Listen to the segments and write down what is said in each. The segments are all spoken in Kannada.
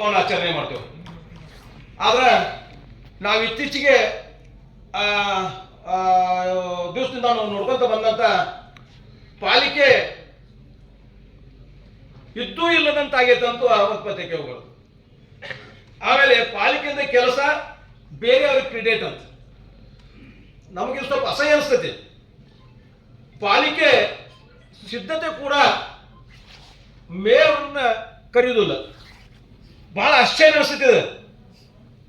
ಹಬ್ಬವನ್ನು ಆಚರಣೆ ಮಾಡ್ತೇವೆ. ಆದ್ರೆ ನಾವು ಇತ್ತೀಚೆಗೆ ದಿವಸದಿಂದ ನಾವು ನೋಡ್ಕೊಂತ ಬಂದಂತ ಪಾಲಿಕೆ ಇದ್ದೂ ಇಲ್ಲದಂತಾಗೈತೆ ಅಂತೂ ಅವತ್ತು ಪತ್ರಿಕೆ ಹೋಗೋದು ಆಮೇಲೆ ಪಾಲಿಕೆಯಿಂದ ಕೆಲಸ ಬೇರೆಯವ್ರಿಗೆ ಕ್ರಿಡೇಟ್ ಅಂತ. ನಮಗೆ ಸ್ವಲ್ಪ ಅಸಹ್ಯ ಅನಿಸ್ತೈತಿ ಪಾಲಿಕೆ ಸಿದ್ಧತೆ ಕೂಡ ಮೇಯರ್ನ ಕರೆಯುವುದಿಲ್ಲ ಬಹಳ ಆಶ್ಚರ್ಯ ಅನಿಸುತ್ತೆ.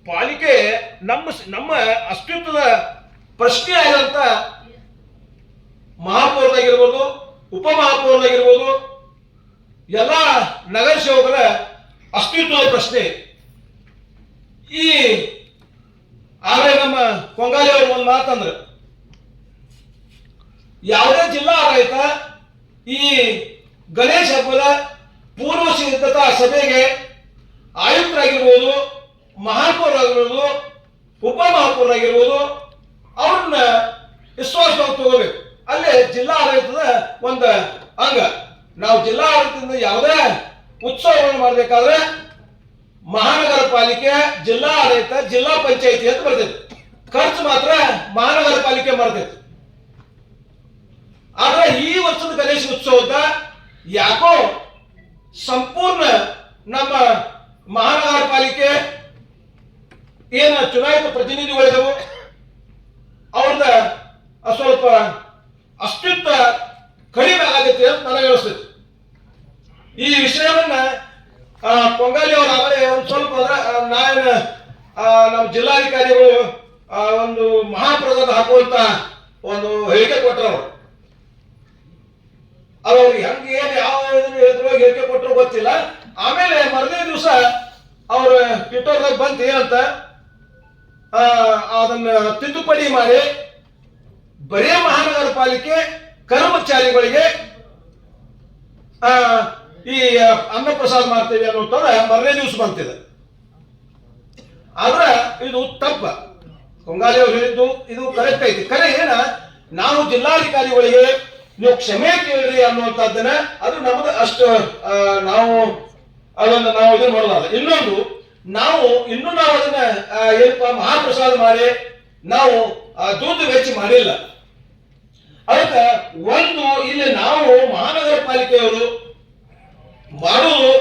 ಪಾಲಿಕೆ ನಮ್ಮ ನಮ್ಮ ಅಸ್ತಿತ್ವದ ಪ್ರಶ್ನೆ ಆಗಿರುವಂತ ಮಹಾಪೌರದಾಗಿರ್ಬೋದು ಉಪಮಹಾಪೌರದಾಗಿರ್ಬೋದು ಎಲ್ಲ ನಗರ ಸೇವಕರ ಅಸ್ತಿತ್ವದ ಪ್ರಶ್ನೆ ಈ ಆದರೆ ನಮ್ಮ ಕೊಂಗಾಲಿ ಅವರು ಒಂದು ಮಾತಂದ್ರು ಯಾವುದೇ ಜಿಲ್ಲಾ ಆಡಳಿತ ಈ ಗಣೇಶ ಹಬ್ಬದ ಪೂರ್ವ ಸಿದ್ಧತಾ ಸಭೆಗೆ ಆಯುಕ್ತರಾಗಿರ್ಬೋದು ಮಹಾಪೌರಾಗಿರ್ಬೋದು ಉಪಮಹಾಪೌರಾಗಿರ್ಬೋದು ಅವ್ರನ್ನ ವಿಶ್ವಾಸವಾಗಿ ತಗೋಬೇಕು. ಅಲ್ಲೇ ಜಿಲ್ಲಾ ಆಡಳಿತದ ಒಂದು ಅಂಗ. ನಾವು ಜಿಲ್ಲಾ ಆಡಳಿತದಿಂದ ಯಾವುದೇ ಉತ್ಸವವನ್ನು ಮಾಡಬೇಕಾದ್ರೆ ಮಹಾನಗರ ಪಾಲಿಕೆ, ಜಿಲ್ಲಾ ಆಡಳಿತ, ಜಿಲ್ಲಾ ಪಂಚಾಯಿತಿ ಅಂತ ಬರ್ತೈತಿ. ಖರ್ಚು ಮಾತ್ರ ಮಹಾನಗರ ಪಾಲಿಕೆ ಮಾಡ್ತೈತಿ. ಆದ್ರೆ ಈ ವರ್ಷದ ಗಣೇಶ ಉತ್ಸವದ ಯಾಕೋ ಸಂಪೂರ್ಣ ನಮ್ಮ ಮಹಾನಗರ ಪಾಲಿಕೆ ಏನ ಚುನಾಯಿತ ಪ್ರತಿನಿಧಿಗಳಿದವು ಅವ್ರದ ಸ್ವಲ್ಪ ಅಸ್ತಿತ್ವ ಕಡಿಮೆ ಆಗತ್ತೆ ಅಂತ ನನಗೆ ಅನಿಸ್ತೈತಿ ಈ ವಿಷಯವನ್ನ ಪೊಂಗಾಲಿ ಅವರು ಒಂದು ಸ್ವಲ್ಪ ನಾನು ನಮ್ಮ ಜಿಲ್ಲಾಧಿಕಾರಿಗಳು ಒಂದು ಮಹಾಪ್ರಸಾದ ಹಾಕುವಂತ ಒಂದು ಹೇಳಿಕೆ ಕೊಟ್ಟರು ಅವರು. ಹೆಂಗೆ ಯಾವ ಹೇಳಿಕೆ ಕೊಟ್ಟರು ಗೊತ್ತಿಲ್ಲ. ಆಮೇಲೆ ಮರದೇ ದಿವಸ ಟ್ವಿಟರ್ದಾಗ ಬಂತು ಏನಂತ ಅದನ್ನ ತಿದ್ದುಪಡಿ ಮಾಡಿ ಬರೇ ಮಹಾನಗರ ಪಾಲಿಕೆ ಕರ್ಮಚಾರಿಗಳಿಗೆ ಈ ಅನ್ನಪ್ರಸಾದ ಮಾಡ್ತೇವೆ ಅನ್ನೋತರ ಮರನೇ ದಿವಸ ಬಂತಿದೆ. ಆದ್ರ ಇದು ತಪ್ಪ. ಕೊಂಗಾಲಿ ಅವರು ಹೇಳಿದ್ದು ಇದು ಕರೆಕ್ಟ್ ಐತಿ. ಕರೆ ಏನ, ನಾವು ಜಿಲ್ಲಾಧಿಕಾರಿಗಳಿಗೆ ನೀವು ಕ್ಷಮೆ ಕೇಳ್ರಿ ಅನ್ನುವಂಥದ್ದನ್ನ ಅದು ನಮ್ದು ಅಷ್ಟು ನಾವು ಅದನ್ನ ನಾವು ಇದನ್ನ ಮಾಡಲ್ಲ. ಇನ್ನೊಂದು ನಾವು ಇನ್ನೂ ನಾವು ಅದನ್ನ ಏನಪ್ಪ, ಮಹಾಪ್ರಸಾದ ಮಾಡಿ ನಾವು ದುಡ್ಡು ವೆಚ್ಚ ಮಾಡಿಲ್ಲ. ಅದಕ್ಕ ಒಂದು ಇಲ್ಲಿ ನಾವು ಮಹಾನಗರ ಪಾಲಿಕೆಯವರು ಮಾಡೋದು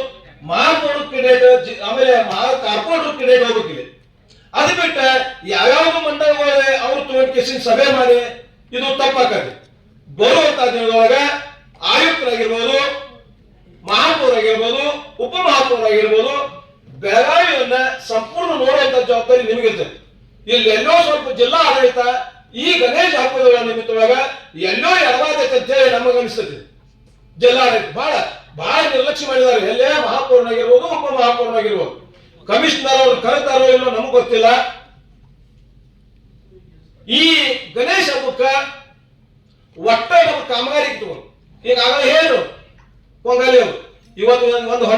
ಮಹಾಪೌರ ಕ್ರೆಡಿಟ್ ಆಮೇಲೆ ಮಹಾ ಕಾರ್ಪೊರೇಟರ್ ಕ್ರೆಡಿಟ್ ಹೋಗ್ಬೇಕಿದೆ. ಅದು ಬಿಟ್ಟ ಯಾವ್ಯಾವ ಮಂಡಳಗಳು ಅವ್ರು ತಗೊಂಡ್ ಕೇಸಿನ ಸಭೆ ಮಾಡಿ, ಇದು ತಪ್ಪಾಗತ್ತೆ ಬರುವಂತ ದಿನದೊಳಗ ಆಯುಕ್ತರಾಗಿರ್ಬೋದು ಮಹಾಪೌರ ಆಗಿರ್ಬೋದು ಉಪಮಹಾಪೌರ ಆಗಿರ್ಬೋದು ಬೆಳಗಾವಿಯನ್ನ ಸಂಪೂರ್ಣ ನೋಡುವಂತ ಜವಾಬ್ದಾರಿ ಇಲ್ಲಿ ಎಲ್ಲೋ ಸ್ವಲ್ಪ ಜಿಲ್ಲಾ ಆಡಳಿತ, ಈ ಗಣೇಶ ಹಬ್ಬದ ನಿಮಿತ್ತವಾಗ ಎಲ್ಲೋ ಎಡವಾದೈತೆ ಅಂತ ನಮಗನಿಸ್ತದೆ ಜಿಲ್ಲಾಡಳಿತ ಬಹಳ ಬಹಳ ನಿರ್ಲಕ್ಷ್ಯ ಮಾಡಿದ್ದಾರೆ. ಎಲ್ಲೇ ಮಹಾಪೌರನಾಗಿರ್ಬೋದು, ಉಪ ಮಹಾಪೌರನಾಗಿರ್ಬೋದು. ಕಮಿಷನರ್ ಅವರು ಕರೆತಾರೋ ಇಲ್ಲೋ ನಮಗ್ ಗೊತ್ತಿಲ್ಲ. ಈ ಗಣೇಶ ಹಬ್ಬಕ್ಕ ಒಟ್ಟ ನಮ್ಮ ಕಾಮಗಾರಿ ಈಗ ಈಗಾಗಲೇ ಹೇಳು, ಪೊಂಗಲಿ ಅವರು. ಇವತ್ತು ಒಂದು-